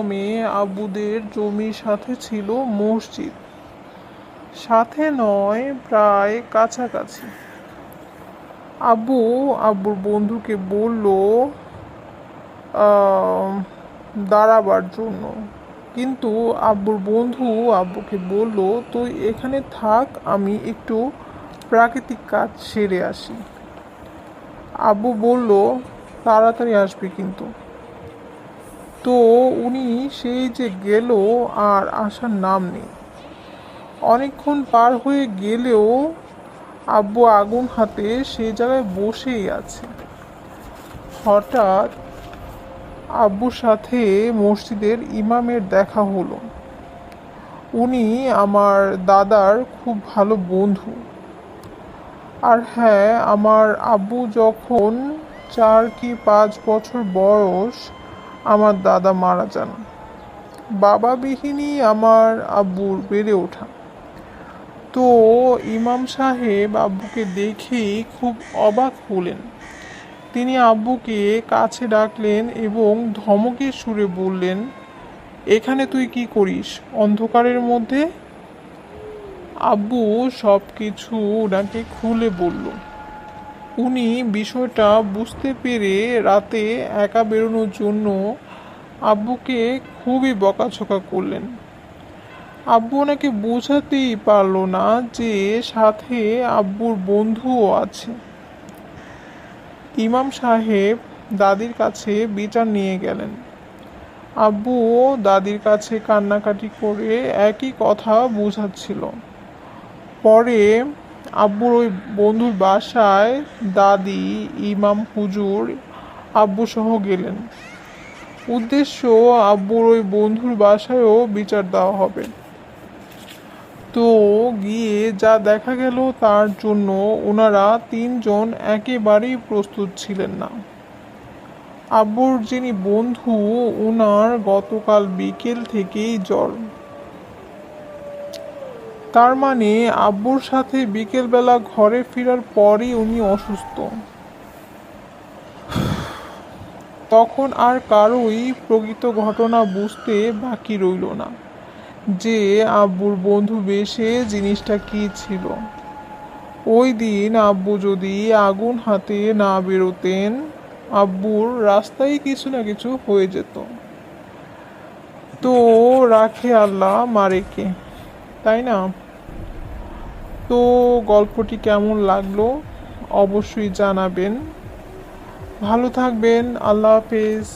গ্রামে আব্বুদের জমির সাথে ছিল মসজিদ। সাথে নয়, প্রায় কাছাকাছি। আবু আব্বুর বন্ধুকে বলল দাঁড়াবার জন্য। কিন্তু আব্বুর বন্ধু আব্বুকে বলল, তুই এখানে থাক, আমি একটু প্রাকৃতিক কাজ সেরে আসি। আব্বু বলল, তাড়াতাড়ি আসবে কিন্তু। তো উনি সেই যে গেল আর আসার নাম নেই। অনেকক্ষণ পার হয়ে গেলেও আব্বু আগুন হাতে সেই জায়গায় বসেই আছে। হঠাৎ আব্বুর সাথে মসজিদের ইমামের দেখা হলো। উনি আমার দাদার খুব ভালো বন্ধু। আর হ্যাঁ আমার আব্বু যখন চার কি পাঁচ বছর বয়স আমার দাদা মারা যান। বাবা বিহীনই আমার আব্বুর বেড়ে ওঠা। তো ইমাম সাহেব আব্বুকে দেখেই খুব অবাক হলেন। তিনি আব্বুকে কাছে ডাকলেন এবং ধমকের সুরে বললেন, এখানে তুই কি করিস? অন্ধকারের মধ্যে? আব্বু সব কিছু ওনাকে খুলে বলল। উনি বিষয়টা বুঝতে পেরে রাতে একা বেরোনোর জন্য আব্বুকে খুবই বকাঝকা করলেন। আব্বু ওনাকে বোঝাতেই পারল না যে সাথে আব্বুর বন্ধুও আছে। ইমাম সাহেব দাদির কাছে বিচার নিয়ে গেলেন। আব্বুও দাদির কাছে কান্নাকাটি করে একই কথা বোঝাচ্ছিল। পরে আব্বুর ওই বন্ধুর বাসায় দাদি, ইমাম, হুজুর আব্বু সহ গেলেন। উদ্দেশ্য আব্বুর ওই বন্ধুর বাসায়ও বিচার দেওয়া হবে। তো গিয়ে যা দেখা গেল তার জন্য ওনারা তিনজন একেবারেই প্রস্তুত ছিলেন না। আব্বুর যিনি বন্ধু, ওনার গতকাল বিকেল থেকেই জ্বর। তার মানে আব্বুর সাথে বিকেলবেলা ঘরে ফেরার পরই উনি অসুস্থ। তখন আর কারোই প্রকৃত ঘটনা বুঝতে বাকি রইল না। যে আব্বুর বন্ধু বেশে জিনিসটা কি ছিল? ওই দিন আব্বু যদি আগুন হাতে না বেরোতেন, আব্বুর রাস্তায় কিছু না কিছু হয়ে যেত। তো রাখে আল্লাহ মারেকে। তাই না? তো গল্পটি কেমন লাগল অবশ্যই জানাবেন। ভালো থাকবেন আল্লাহ হাফেজ।